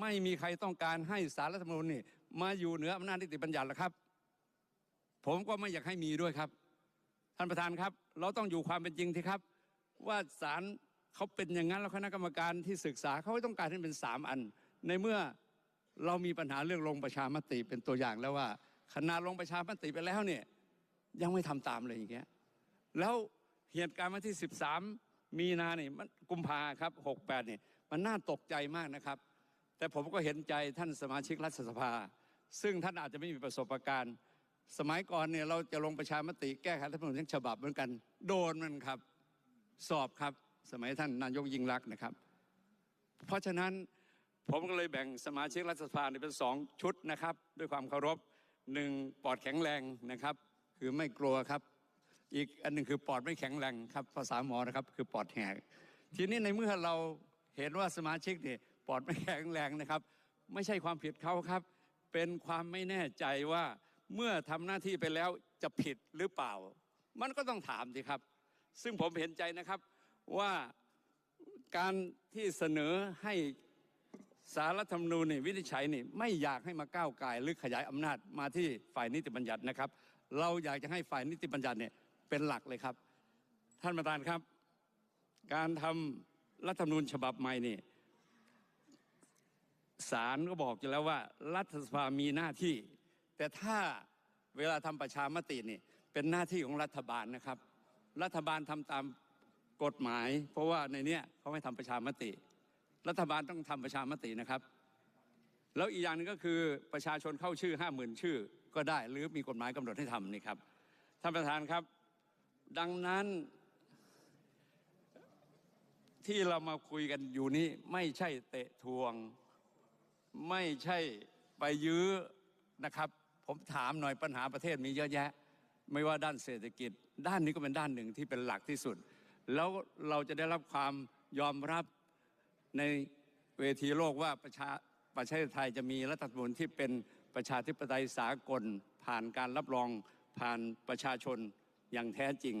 ไม่มีใครต้องการให้สารรัฐมนูญนี่มาอยู่เหนืออำนาจนิติบัญญัติหรอกครับ ผมก็ไม่อยากให้มีด้วยครับ ท่านประธานครับ เราต้องอยู่ความเป็นจริงที่ครับ ว่าศาลเขาเป็นอย่างนั้นแล้วคณะกรรมการที่ศึกษาเขาต้องการให้เป็นสามอัน ในเมื่อเรามีปัญหาเรื่องลงประชามติเป็นตัวอย่างแล้วว่าขณะลงประชามติไปแล้วเนี่ยยังไม่ทำตามเลยอย่างเงี้ยแล้วเหตุการณ์วันที่ 13 มีนาเนี่ยมันกุมภาครับ68เนี่ยมันน่าตกใจมากนะครับ แต่ผมก็เห็นใจท่านสมาชิกรัฐสภา ซึ่งท่านอาจจะไม่มีประสบการณ์ สมัยก่อนเนี่ยเราจะลงประชามติแก้ไขรัฐธรรมนูญทั้งฉบับเหมือนกัน โดนมันครับ สอบครับ สมัยท่านนายกยิ่งรักนะครับ เพราะฉะนั้นผมก็เลยแบ่งสมาชิกรัฐสภาเนี่ยเป็นสองชุดนะครับ ด้วยความเคารพหนึ่งปอดแข็งแรงนะครับ คือไม่กลัวครับ อีกอันหนึ่งคือปอดไม่แข็งแรงครับภาษาหมอนะครับ คือปอดแหกทีนี้ในเมื่อเราเห็นว่าสมาชิกเนี่ย ปอดไม่แข็งแรงนะครับ ไม่ใช่ความผิดเขาครับ เป็นความไม่แน่ใจว่าเมื่อทำหน้าที่ไปแล้วจะผิดหรือเปล่า มันก็ต้องถามสิครับ ซึ่งผมเห็นใจนะครับว่าการที่เสนอให้สารรัฐธรรมนูญนี่วินิจฉัยนี่ไม่อยากให้มาก้าวไก่ายหรือขยายอำนาจมาที่ฝ่ายนิติบัญญัตินะครับ เราอยากจะให้ฝ่ายนิติบัญญัติเนี่ยเป็นหลักเลยครับ ท่านประธานครับ การทำรัฐธรรมนูญฉบับใหม่นี่ ศาลก็บอกอยู่แล้วว่า รัฐสภามีหน้าที่ แต่ถ้าเวลาทำประชามตินี่เป็นหน้าที่ของรัฐบาลนะครับ รัฐบาลทำตามกฎหมาย เพราะว่าในเนี้ยเขาไม่ทำประชามติ รัฐบาลต้องทำประชามตินะครับ แล้วอีกอย่างหนึงก็คือประชาชนเข้าชื่อห้าหมื่นชื่อ ก็ได้หรือมีกฎหมายกำหนดให้ทำนี่ครับท่านประธานครับ ดังนั้นที่เรามาคุยกันอยู่นี้ไม่ใช่เตะทวง ไม่ใช่ไปยื้อนะครับ ผมถามหน่อยปัญหาประเทศมีเยอะแยะ ไม่ว่าด้านเศรษฐกิจ ด้านนี้ก็เป็นด้านหนึ่งที่เป็นหลักที่สุด แล้วเราจะได้รับความยอมรับในเวทีโลกว่าประชาประเทศไทยจะมีรัฐธรรมนูญที่เป็นประชาธิปไตยสากล ผ่านการรับรองผ่านประชาชนอย่างแท้จริง